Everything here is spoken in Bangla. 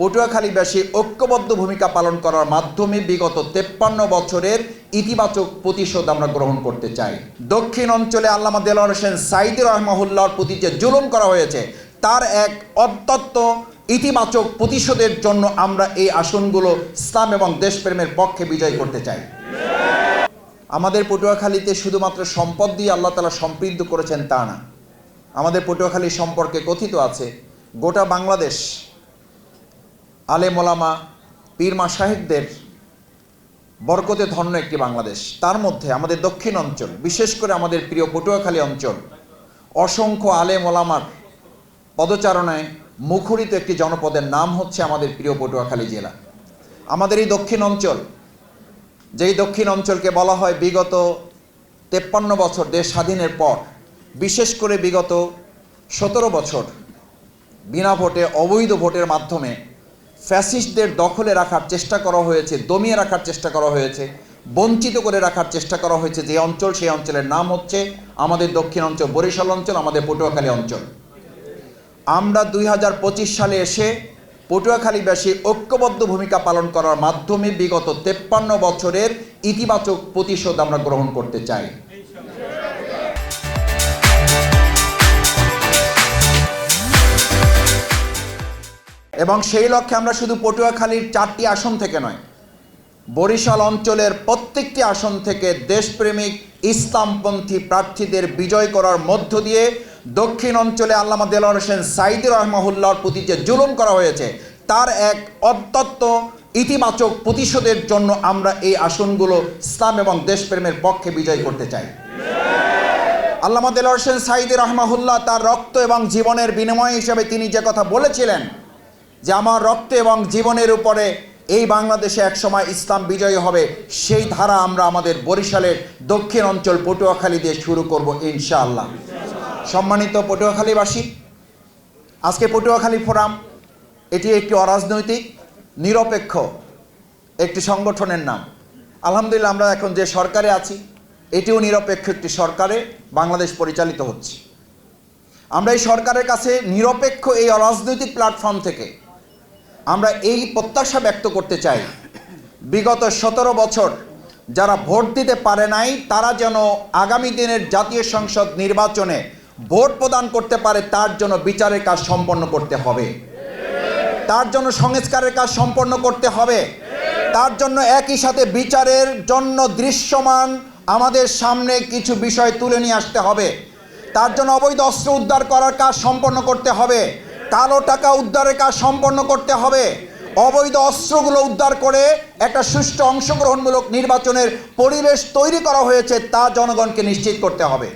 পটুয়াখালীবাসী ঐক্যবদ্ধ ভূমিকা পালন করার মাধ্যমে বিগত তেপ্পান্ন বছরের ইতিবাচক প্রতিশোধ আমরা গ্রহণ করতে চাই। দক্ষিণ অঞ্চলে আল্লামা দেলোয়ার হোসেন সাইদুর রহমাহুল্লাহর প্রতি যে জুলুম করা হয়েছে, তার এক অত্যন্ত ইতিবাচক প্রতিশোধের জন্য আমরা এই আসনগুলো ইসলাম এবং দেশপ্রেমের পক্ষে বিজয় করতে চাই। আমাদের পটুয়াখালীতে শুধুমাত্র সম্পদ দিয়ে আল্লাহ তালা সমৃদ্ধ করেছেন তা না। আমাদের পটুয়াখালী সম্পর্কে কথিত আছে, গোটা বাংলাদেশ আলে মোলামা পীরমা সাহেবদের বরকতে ধন্য একটি বাংলাদেশ। তার মধ্যে আমাদের দক্ষিণ অঞ্চল, বিশেষ করে আমাদের প্রিয় পটুয়াখালী অঞ্চল, অসংখ্য আলে মোলামার পদচারণায় মুখরিত একটি জনপদের নাম হচ্ছে আমাদের প্রিয় পটুয়াখালী জেলা। আমাদের এই দক্ষিণ অঞ্চল, যেই দক্ষিণ অঞ্চলকে বলা হয় বিগত তেপ্পান্ন বছর দেশ স্বাধীনের পর, বিশেষ করে বিগত সতেরো বছর বিনা ভোটে অবৈধ ভোটের মাধ্যমে ফ্যাসিস্টদের দখলে রাখার চেষ্টা করা হয়েছে, দমিয়ে রাখার চেষ্টা করা হয়েছে, বঞ্চিত করে রাখার চেষ্টা করা হয়েছে যে অঞ্চল, সেই অঞ্চলের নাম হচ্ছে আমাদের দক্ষিণ অঞ্চল, বরিশাল অঞ্চল, আমাদের পটুয়াখালী অঞ্চল। আমরা দুই হাজার পঁচিশ সালে এসে পটুয়াখালীবাসী ঐক্যবদ্ধ ভূমিকা পালন করার মাধ্যমে বিগত তেপ্পান্ন বছরের ইতিবাচক প্রতিশোধ আমরা গ্রহণ করতে চাই। এবং সেই লক্ষ্যে আমরা শুধু পটুয়াখালীর চারটি আসন থেকে নয়, বরিশাল অঞ্চলের প্রত্যেকটি আসন থেকে দেশপ্রেমিক ইসলামপন্থী প্রার্থীদের বিজয় করার মধ্য দিয়ে দক্ষিণ অঞ্চলে আল্লামা দেলোয়ার হোসেন সাইদুর রহমাহুল্লাহর প্রতি যে জুলুম করা হয়েছে, তার এক অত্যন্ত ইতিবাচক প্রতিশোধের জন্য আমরা এই আসনগুলো ইসলাম এবং দেশপ্রেমের পক্ষে বিজয় করতে চাই। আল্লামা দেলোয়ার হোসেন সাইদুর রহমাহুল্লাহ তার রক্ত এবং জীবনের বিনিময় হিসেবে তিনি যে কথা বলেছিলেন যে আমার রক্ত এবং জীবনের উপরে এই বাংলাদেশে একসময় ইসলাম বিজয়ী হবে, সেই ধারা আমরা আমাদের বরিশালের দক্ষিণ অঞ্চল পটুয়াখালী দিয়ে শুরু করব ইনশাআল্লাহ। সম্মানিত পটুয়াখালীবাসী, আজকে পটুয়াখালী ফোরাম, এটি একটি অরাজনৈতিক, নিরপেক্ষ একটি সংগঠনের নাম। আলহামদুলিল্লাহ আমরা এখন যে সরকারে আছি, এটিও নিরপেক্ষ একটি সরকারে বাংলাদেশ পরিচালিত হচ্ছে। আমরা এই সরকারের কাছে নিরপেক্ষ এই অরাজনৈতিক প্ল্যাটফর্ম থেকে আমরা এই প্রত্যাশা ব্যক্ত করতে চাই। বিগত সতেরো বছর যারা ভোট দিতে পারে নাই, তারা যেন আগামী দিনের জাতীয় সংসদ নির্বাচনে ভোট প্রদান করতে পারে, তার জন্য বিচারের কাজ সম্পন্ন করতে হবে। তার জন্য সংস্কারের কাজ সম্পন্ন করতে হবে। তার জন্য একই সাথে বিচারের জন্য দৃশ্যমান আমাদের সামনে কিছু বিষয় তুলে নিয়ে আসতে হবে। তার জন্য অবৈধ অস্ত্র উদ্ধার করার কাজ সম্পন্ন করতে হবে। কালো টাকা উদ্ধারের কাজ সম্পন্ন করতে হবে। অবৈধ অস্ত্রগুলো উদ্ধার করে একটা সুষ্ঠু অংশগ্রহণমূলক নির্বাচনের পরিবেশ তৈরি করা হয়েছে তা জনগণকে নিশ্চিত করতে হবে।